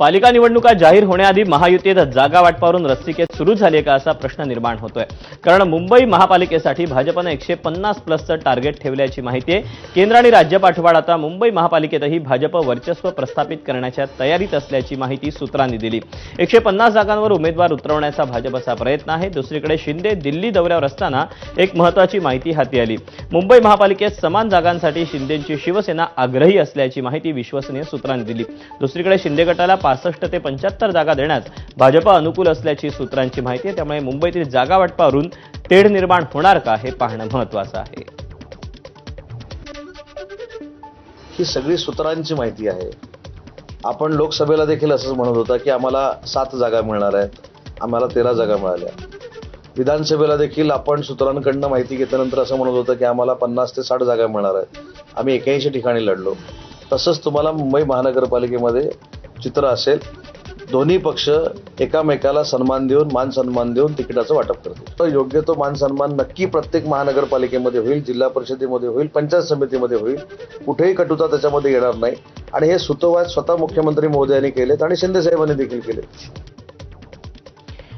पालिका निवडणुका जाहीर होण्याआधी महायुतीत जागा वाटपावरून रस्तिकेत सुरू झाली का असा प्रश्न निर्माण होतोय. कारण मुंबई महापालिकेसाठी भाजपनं एकशे पन्नास प्लसचं टार्गेट ठेवल्याची माहिती आहे. केंद्र आणि राज्य पाठोपाठ आता मुंबई महापालिकेतही भाजप वर्चस्व प्रस्थापित करण्याच्या तयारीत असल्याची माहिती सूत्रांनी दिली. एकशे पन्नास जागांवर उमेदवार उतरवण्याचा भाजपचा प्रयत्न आहे. दुसरीकडे शिंदे दिल्ली दौऱ्यावर असताना एक महत्वाची माहिती हाती आली. मुंबई महापालिकेत समान जागांसाठी शिंदेची शिवसेना आग्रही असल्याची माहिती विश्वसनीय सूत्रांनी दिली. दुसरीकडे शिंदे गटाला पासष्ट ते पंच्याहत्तर जागा देण्यास भाजपा अनुकूल असल्याची सूत्रांची माहिती आहे. त्यामुळे मुंबईतील जागा वाटपावरून तेढ निर्माण होणार का हे पाहणं महत्वाचं आहे. ही सगळी सूत्रांची माहिती आहे. आपण लोकसभेला देखील असंच म्हणत होता की आम्हाला सात जागा मिळणार आहेत. आम्हाला तेरा जागा मिळाल्या. विधानसभेला देखील आपण सूत्रांकडनं माहिती घेतल्यानंतर असं म्हणत होतं की आम्हाला पन्नास ते साठ जागा मिळणार आहेत. आम्ही एक्याऐंशी ठिकाणी लढलो. तसंच तुम्हाला मुंबई महानगरपालिकेमध्ये चित्र असेल दोन्ही पक्ष एकामेकाला सन्मान देऊन मान सन्मान देऊन तिकिटाचं वाटप करतील. तर योग्य तो मान सन्मान नक्की प्रत्येक महानगरपालिकेमध्ये होईल जिल्हा परिषदेमध्ये होईल पंचायत समितीमध्ये होईल कुठेही कटुता त्याच्यामध्ये येणार नाही. आणि हे सुतोवाद स्वतः मुख्यमंत्री महोदयांनी केलेत आणि शिंदे साहेबांनी देखील केले